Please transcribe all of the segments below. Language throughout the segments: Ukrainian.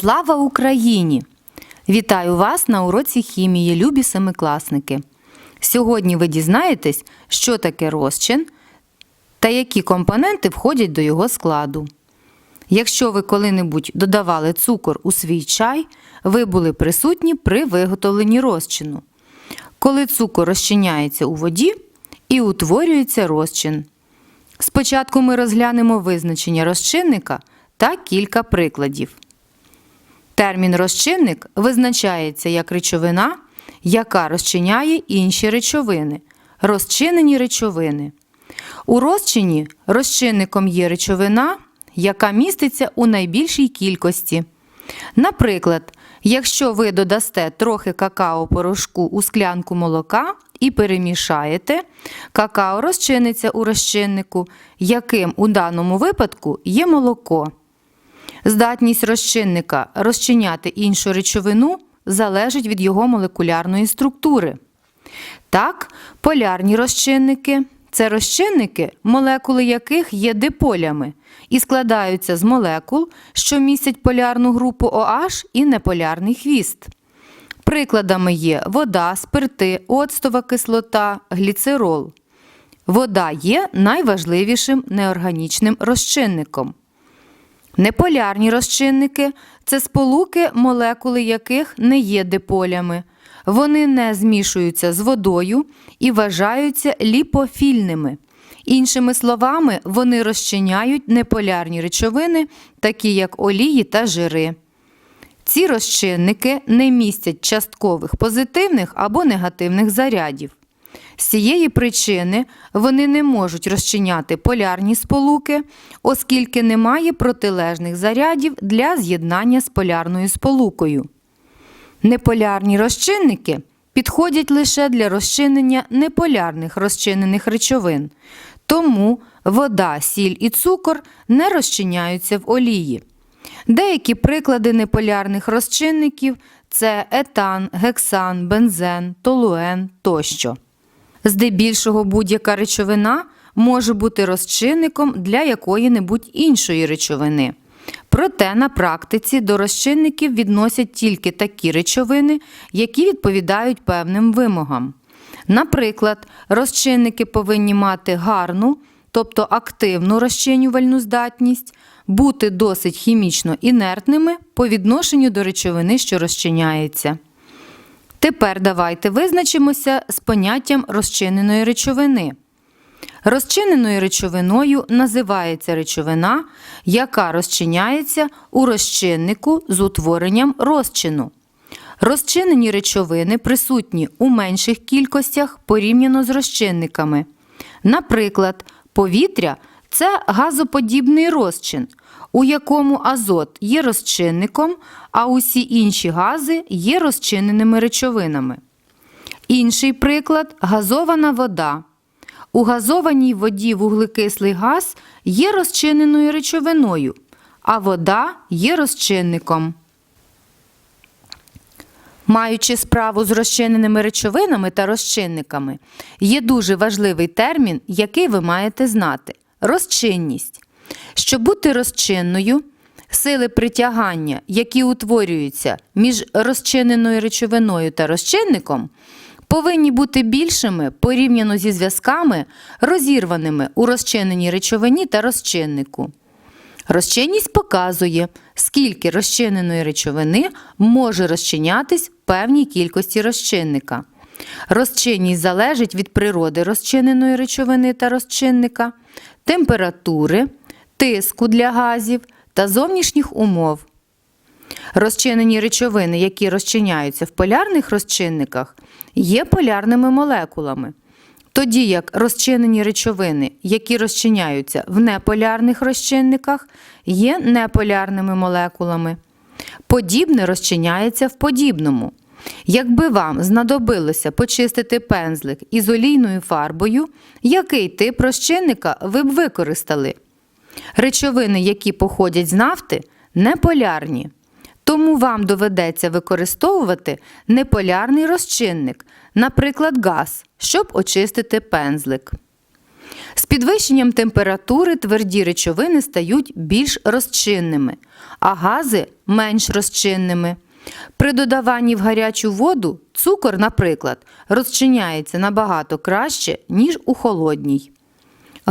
Слава Україні! Вітаю вас на уроці хімії, любі семикласники. Сьогодні ви дізнаєтесь, що таке розчин та які компоненти входять до його складу. Якщо ви коли-небудь додавали цукор у свій чай, ви були присутні при виготовленні розчину. Коли цукор розчиняється у воді і утворюється розчин. Спочатку ми розглянемо визначення розчинника та кілька прикладів. Термін розчинник визначається як речовина, яка розчиняє інші речовини, розчинені речовини. У розчині розчинником є речовина, яка міститься у найбільшій кількості. Наприклад, якщо ви додасте трохи какао-порошку у склянку молока і перемішаєте, какао розчиниться у розчиннику, яким у даному випадку є молоко. Здатність розчинника розчиняти іншу речовину залежить від його молекулярної структури. Так, полярні розчинники це розчинники, молекули яких є диполями і складаються з молекул, що містять полярну групу OH і неполярний хвіст. Прикладами є вода, спирти, оцтова кислота, гліцерол. Вода є найважливішим неорганічним розчинником. Неполярні розчинники це сполуки, молекули яких не є диполями. Вони не змішуються з водою і вважаються ліпофільними. Іншими словами, вони розчиняють неполярні речовини, такі як олії та жири. Ці розчинники не містять часткових позитивних або негативних зарядів. З цієї причини вони не можуть розчиняти полярні сполуки, оскільки немає протилежних зарядів для з'єднання з полярною сполукою. Неполярні розчинники підходять лише для розчинення неполярних розчинених речовин, тому вода, сіль і цукор не розчиняються в олії. Деякі приклади неполярних розчинників це етан, гексан, бензен, толуен тощо. Здебільшого будь-яка речовина може бути розчинником для якої-небудь іншої речовини. Проте на практиці до розчинників відносять тільки такі речовини, які відповідають певним вимогам. Наприклад, розчинники повинні мати гарну, тобто активну розчинювальну здатність, бути досить хімічно інертними по відношенню до речовини, що розчиняється. Тепер давайте визначимося з поняттям розчиненої речовини. Розчиненою речовиною називається речовина, яка розчиняється у розчиннику з утворенням розчину. Розчинені речовини присутні у менших кількостях порівняно з розчинниками. Наприклад, повітря це газоподібний розчин, у якому азот є розчинником, а усі інші гази є розчиненими речовинами. Інший приклад газована вода. У газованій воді вуглекислий газ є розчиненою речовиною, а вода є розчинником. Маючи справу з розчиненими речовинами та розчинниками, є дуже важливий термін, який ви маєте знати розчинність. Щоб бути розчинною, сили притягання, які утворюються між розчиненою речовиною та розчинником, повинні бути більшими порівняно зі зв'язками, розірваними у розчиненій речовині та розчиннику. Розчинність показує, скільки розчиненої речовини може розчинятись в певній кількості розчинника. Розчинність залежить від природи розчиненої речовини та розчинника, температури, тиску для газів та зовнішніх умов. Розчинені речовини, які розчиняються в полярних розчинниках, є полярними молекулами. Тоді як розчинені речовини, які розчиняються в неполярних розчинниках, є неполярними молекулами. Подібне розчиняється в подібному. Якби вам знадобилося почистити пензлик із олійною фарбою, який тип розчинника ви б використали? Речовини, які походять з нафти, неполярні. Тому вам доведеться використовувати неполярний розчинник, наприклад, газ, щоб очистити пензлик. З підвищенням температури тверді речовини стають більш розчинними, а гази менш розчинними. При додаванні в гарячу воду цукор, наприклад, розчиняється набагато краще, ніж у холодній.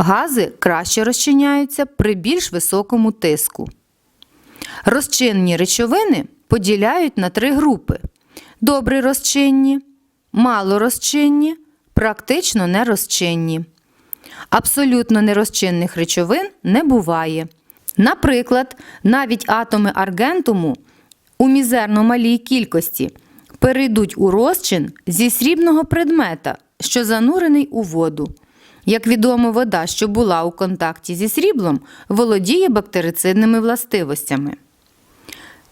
Гази краще розчиняються при більш високому тиску. Розчинні речовини поділяють на три групи: добре розчинні, малорозчинні, практично нерозчинні. Абсолютно нерозчинних речовин не буває. Наприклад, навіть атоми аргентуму у мізерно малій кількості перейдуть у розчин зі срібного предмета, що занурений у воду. Як відомо, вода, що була у контакті зі сріблом, володіє бактерицидними властивостями.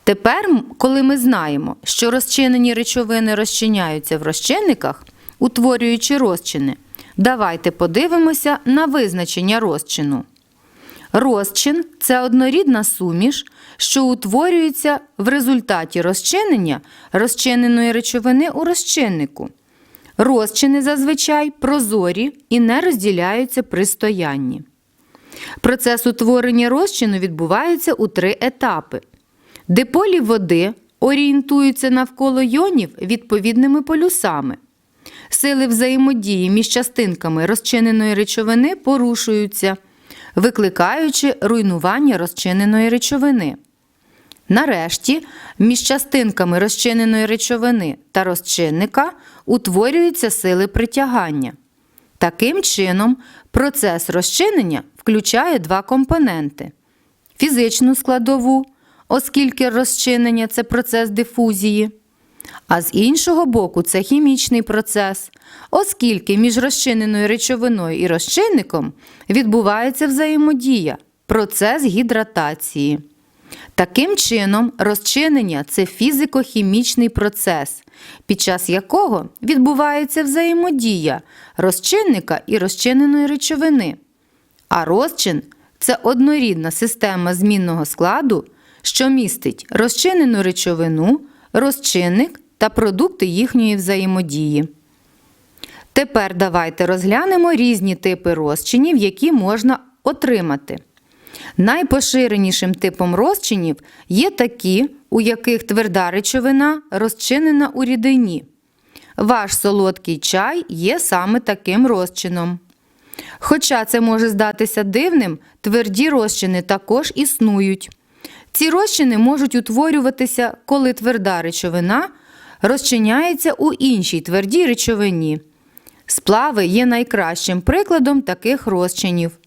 Тепер, коли ми знаємо, що розчинені речовини розчиняються в розчинниках, утворюючи розчини, давайте подивимося на визначення розчину. Розчин це однорідна суміш, що утворюється в результаті розчинення розчиненої речовини у розчиннику. Розчини зазвичай прозорі і не розділяються при стоянні. Процес утворення розчину відбувається у три етапи. Диполі води орієнтуються навколо йонів відповідними полюсами. Сили взаємодії між частинками розчиненої речовини порушуються, викликаючи руйнування розчиненої речовини. Нарешті, між частинками розчиненої речовини та розчинника утворюються сили притягання. Таким чином, процес розчинення включає два компоненти: фізичну складову, оскільки розчинення це процес дифузії, а з іншого боку, це хімічний процес, оскільки між розчиненою речовиною і розчинником відбувається взаємодія, процес гідратації. Таким чином, розчинення це фізико-хімічний процес, під час якого відбувається взаємодія розчинника і розчиненої речовини. А розчин це однорідна система змінного складу, що містить розчинену речовину, розчинник та продукти їхньої взаємодії. Тепер давайте розглянемо різні типи розчинів, які можна отримати. Найпоширенішим типом розчинів є такі, у яких тверда речовина розчинена у рідині. Ваш солодкий чай є саме таким розчином. Хоча це може здатися дивним, тверді розчини також існують. Ці розчини можуть утворюватися, коли тверда речовина розчиняється у іншій твердій речовині. Сплави є найкращим прикладом таких розчинів.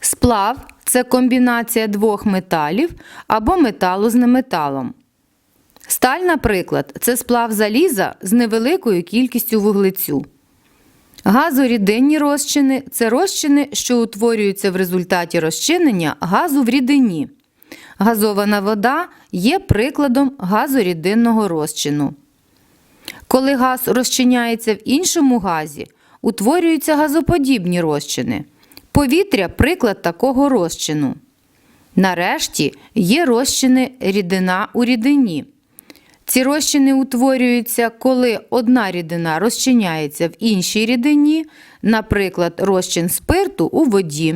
Сплав це комбінація двох металів або металу з неметалом. Сталь, наприклад, це сплав заліза з невеликою кількістю вуглецю. Газорідинні розчини це розчини, що утворюються в результаті розчинення газу в рідині. Газована вода є прикладом газорідинного розчину. Коли газ розчиняється в іншому газі, утворюються газоподібні розчини. Повітря приклад такого розчину. Нарешті є розчини рідина у рідині. Ці розчини утворюються, коли одна рідина розчиняється в іншій рідині, наприклад, розчин спирту у воді.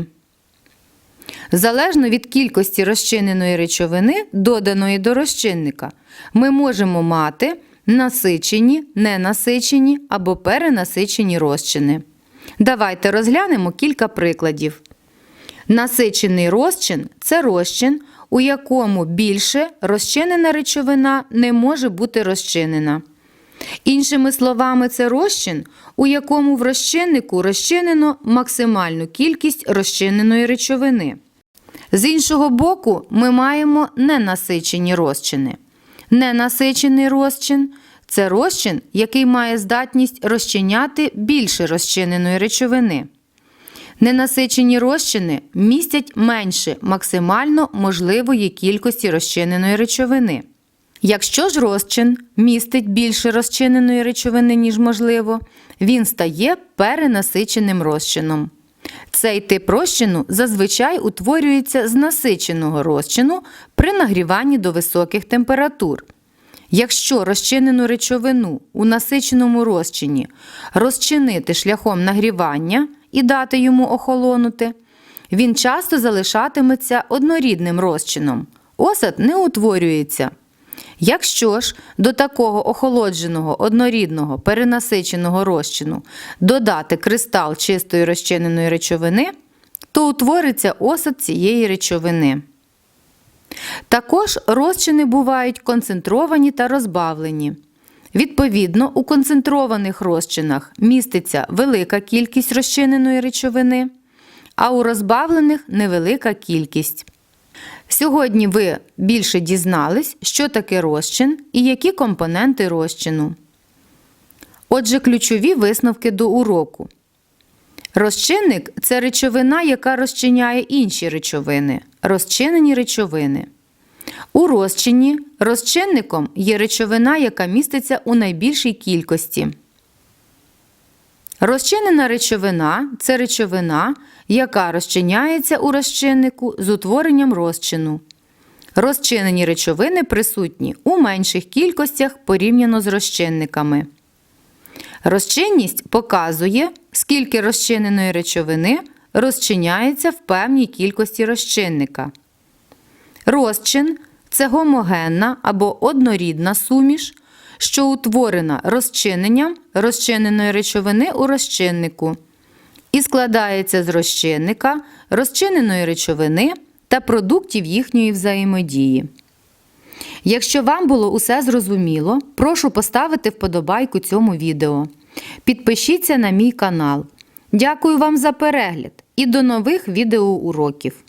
Залежно від кількості розчиненої речовини, доданої до розчинника, ми можемо мати насичені, ненасичені або перенасичені розчини. Давайте розглянемо кілька прикладів. Насичений розчин це розчин, у якому більше розчинена речовина не може бути розчинена. Іншими словами, це розчин, у якому в розчиннику розчинено максимальну кількість розчиненої речовини. З іншого боку, ми маємо ненасичені розчини. Ненасичений розчин це розчин, який має здатність розчиняти більше розчиненої речовини. Ненасичені розчини містять менше максимально можливої кількості розчиненої речовини. Якщо ж розчин містить більше розчиненої речовини, ніж можливо, він стає перенасиченим розчином. Цей тип розчину зазвичай утворюється з насиченого розчину при нагріванні до високих температур. Якщо розчинену речовину у насиченому розчині розчинити шляхом нагрівання і дати йому охолонути, він часто залишатиметься однорідним розчином. Осад не утворюється. Якщо ж до такого охолодженого однорідного перенасиченого розчину додати кристал чистої розчиненої речовини, то утвориться осад цієї речовини. Також розчини бувають концентровані та розбавлені. Відповідно, у концентрованих розчинах міститься велика кількість розчиненої речовини, а у розбавлених невелика кількість. Сьогодні ви більше дізнались, що таке розчин і які компоненти розчину. Отже, ключові висновки до уроку. Розчинник це речовина, яка розчиняє інші речовини, розчинені речовини. У розчині розчинником є речовина, яка міститься у найбільшій кількості. Розчинена речовина це речовина, яка розчиняється у розчиннику з утворенням розчину. Розчинені речовини присутні у менших кількостях порівняно з розчинниками. Розчинність показує, скільки розчиненої речовини розчиняється в певній кількості розчинника. Розчин це гомогенна або однорідна суміш, що утворена розчиненням розчиненої речовини у розчиннику і складається з розчинника, розчиненої речовини та продуктів їхньої взаємодії. Якщо вам було усе зрозуміло, прошу поставити вподобайку цьому відео. Підпишіться на мій канал. Дякую вам за перегляд і до нових відеоуроків!